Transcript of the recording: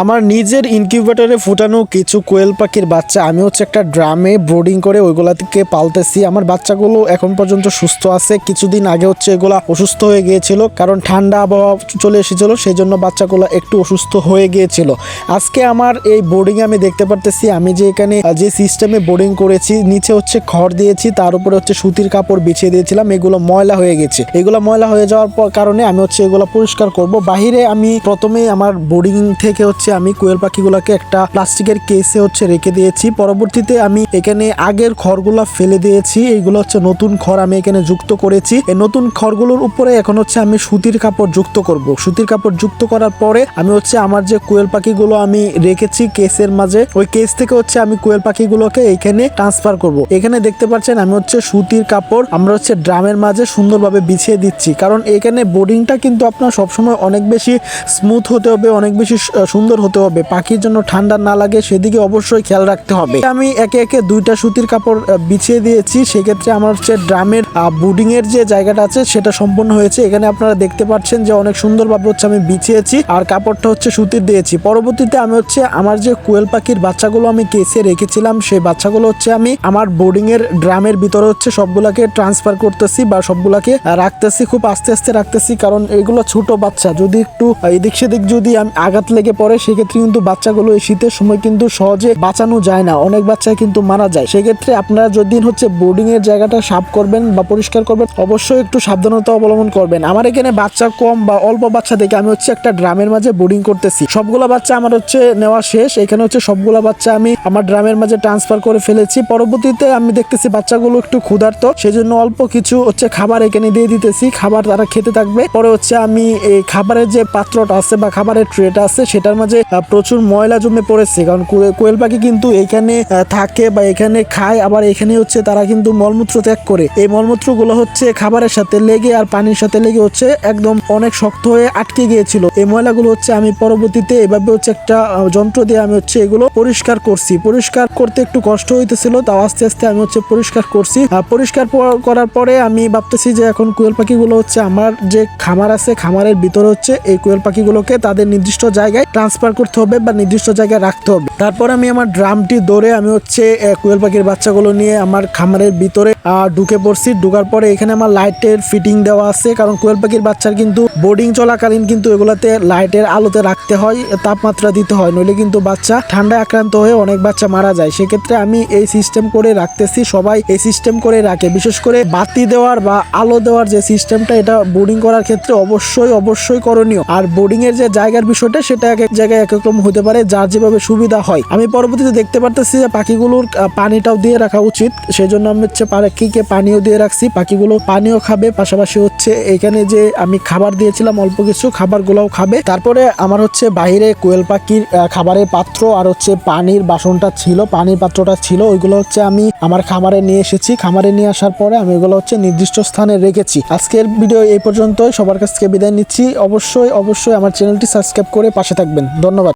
আমার নিজের ইনকিউবেটরে ফুটানো কিছু কোয়েল পাখির বাচ্চা। আমি হচ্ছে একটা ড্রামে ব্রোডিং করে ওইগুলা থেকে পালতেছি। আমার বাচ্চাগুলো এখন পর্যন্ত সুস্থ আছে। কিছুদিন আগে হচ্ছে এগুলা অসুস্থ হয়ে গিয়েছিল, কারণ ঠান্ডা আবহাওয়া চলে এসেছিল সেই জন্য বাচ্চাগুলো একটু অসুস্থ হয়ে গিয়েছিল। আজকে আমার এই বোর্ডিং আমি দেখতে পারতেছি, আমি যে এখানে যে সিস্টেমে বোর্ডিং করেছি, নিচে হচ্ছে খড় দিয়েছি, তার উপরে হচ্ছে সুতির কাপড় বিছিয়ে দিয়েছিলাম, এগুলো ময়লা হয়ে গেছে। এগুলো ময়লা হয়ে যাওয়ার কারণে আমি হচ্ছে এগুলো পরিষ্কার করব। বাহিরে আমি প্রথমে আমার বোর্ডিং থেকে হচ্ছে আমি কোয়েল পাখিগুলোকে একটা প্লাস্টিকের কেসে হচ্ছে রেখে দিয়েছি। পরবর্তীতে আমি এখানে আগের খড়গুলো ফেলে দিয়েছি। এইগুলো হচ্ছে নতুন খড় আমি এখানে যুক্ত করেছি। এই নতুন খড়গুলোর উপরে এখন হচ্ছে আমি সুতির কাপড় যুক্ত করব। সুতির কাপড় যুক্ত করার পরে আমি হচ্ছে আমার যে কোয়েল পাখিগুলো আমি রেখেছি কেসের মাঝে, ওই কেস থেকে হচ্ছে আমি কোয়েল পাখিগুলোকে এখানে ট্রান্সফার করব। এখানে দেখতে পাচ্ছেন আমি হচ্ছে সুতির কাপড় আমরা হচ্ছে ড্রামের মাঝে সুন্দরভাবে বিছিয়ে দিচ্ছি। কারণ এখানে বোর্ডিংটা কিন্তু আপনার সবসময় অনেক বেশি স্মুথ হতে হবে, অনেক বেশি সু- সুন্দর হতে হবে। পাখির জন্য ঠান্ডা না লাগে, সেদিকে অবশ্যই খেয়াল রাখতে হবে। আমি একে একে দুইটা সুতির কাপড় বিছিয়ে দিয়েছি। সেক্ষেত্রে আমার হচ্ছে ড্রামের বোর্ডিং এর যে জায়গাটা আছে, সেটা সম্পূর্ণ হয়েছে। এখানে আপনারা দেখতে পাচ্ছেন যে অনেক সুন্দরভাবে হচ্ছে আমি বিছিয়েছি আর কাপড়টা হচ্ছে সুতির দিয়েছি। পরবর্তীতে আমি হচ্ছে আমার যে কোয়েল পাখির বাচ্চাগুলো আমি কেসে রেখেছিলাম, সেই বাচ্চাগুলো হচ্ছে আমি আমার বোর্ডিং এর ড্রামের ভিতরে হচ্ছে সবগুলাকে ট্রান্সফার করতেছি বা সবগুলাকে রাখতেছি, খুব আস্তে আস্তে রাখতেছি। কারণ এগুলো ছোট বাচ্চা। যদি একটু এদিক সেদিক যদি আমি আঘাত লেগে পড়ে সেক্ষেত্রে কিন্তু বাচ্চাগুলো এই শীতের সময় কিন্তু সহজে বাঁচানো যায় না। অনেক বাচ্চা কিন্তু মারা যায়। সেক্ষেত্রে আপনারা যদি হচ্ছে বোর্ডিং এর জায়গাটা সাফ করবেন বা পরিষ্কার করবেন, অবশ্যই একটু সাবধানতা অবলম্বন করবেন। আমার এখানে বাচ্চা কম বা অল্প বাচ্চা দেখে আমি হচ্ছে একটা ড্রামের মাঝে বোর্ডিং করতেছি। সবগুলা বাচ্চা আমার হচ্ছে নেওয়া শেষ। এখানে হচ্ছে সবগুলা বাচ্চা আমি আমার ড্রামের মাঝে ট্রান্সফার করে ফেলেছি। পরবর্তীতে আমি দেখতেছি বাচ্চাগুলো একটু ক্ষুধার্ত। সেই জন্য অল্প কিছু হচ্ছে খাবার এখানে দিয়ে দিতেছি। খাবার তারা খেতে থাকবে। পরে হচ্ছে আমি এই খাবারের যে পাত্রটা আছে বা খাবারের ট্রেটা আছে, সেটার মাঝে প্রচুর ময়লা জমে পড়েছে। কারণ কোয়ে- কোয়েল পাখি কিন্তু এখানে থাকে বা এখানে খায়, আবার এখানে হচ্ছে তারা কিন্তু মলমূত্র ত্যাগ করে। এই মলমূত্রগুলো হচ্ছে খাবারের সাথে লেগে আর পানির সাথে লেগে হচ্ছে একদম অনেক শক্ত হয়ে আটকে গিয়েছিল। এই ময়লাগুলো হচ্ছে আমি পরবর্তীতে এভাবে হচ্ছে একটা যন্ত্র দিয়ে আমি হচ্ছে এগুলো পরিষ্কার করছি। পরিষ্কার করতে একটু কষ্ট হইতেছিল, তাও আস্তে আস্তে আমি হচ্ছে পরিষ্কার করছি। পরিষ্কার করার পরে আমি ভাবতেছি যে এখন কোয়েল পাখিগুলো হচ্ছে আমার যে খামার আছে, খামারের ভিতরে হচ্ছে এই কোয়েল পাখিগুলোকে তাদের নির্দিষ্ট জায়গায় ট্রান্সফার করতে হবে বা নির্দিষ্ট জায়গায় রাখতে হবে। তারপর আমি আমার ড্রামটি ধরে আমি হচ্ছে কোয়েল পাখির বাচ্চাগুলো নিয়ে আমার খামারের ভিতরে ঢুকে পড়ছি। ঢুকার পরে এখানে আমার লাইটের ফিটিং দেওয়া আছে, কারণ কোয়েল পাখির বাচ্চার কিন্তু বোর্ডিং চলাকালীন কিন্তু এগুলাতে লাইটের আলোতে রাখতে হয় তাপমাত্রা দিতে হয়। নইলে কিন্তু বাচ্চা ঠান্ডায় আক্রান্ত হয়ে অনেক বাচ্চা মারা যায়। সেক্ষেত্রে আমি এই সিস্টেম করে রাখতেছি, সবাই এই সিস্টেম করে রাখে। বিশেষ করে বাতি দেওয়ার বা আলো দেওয়ার যে সিস্টেমটা এটা বোর্ডিং করার ক্ষেত্রে অবশ্যই অবশ্যই করণীয়। আর বোর্ডিং এর যে জায়গার বিষয়টা সেটা জায়গায় এক রকম হতে পারে, যার যেভাবে সুবিধা হয়। আমি পরবর্তীতে দেখতে পারতেছি যে পাখিগুলোর পানিটাও দিয়ে রাখা উচিত। সেই জন্য আমি হচ্ছে পাখিকে পানিও দিয়ে রাখছি, পাখিগুলো পানিও খাবে। পাশাপাশি হচ্ছে এখানে যে আমি খাবার দিয়েছিলাম অল্প কিছু, খাবারগুলোও খাবে। তারপরে আমার হচ্ছে বাইরে কোয়েল পাখির খাবারের পাত্র আর হচ্ছে পানির বাসনটা ছিল, পানির পাত্রটা ছিল, ওইগুলো হচ্ছে আমি আমার খামারে নিয়ে এসেছি। খামারে নিয়ে আসার পরে আমি ওগুলো হচ্ছে নির্দিষ্ট স্থানে রেখেছি। আজকের ভিডিও এই পর্যন্তই। সবার কাছ থেকে বিদায় নিচ্ছি। অবশ্যই অবশ্যই আমার চ্যানেলটি সাবস্ক্রাইব করে পাশে থাকবেন। ধন্যবাদ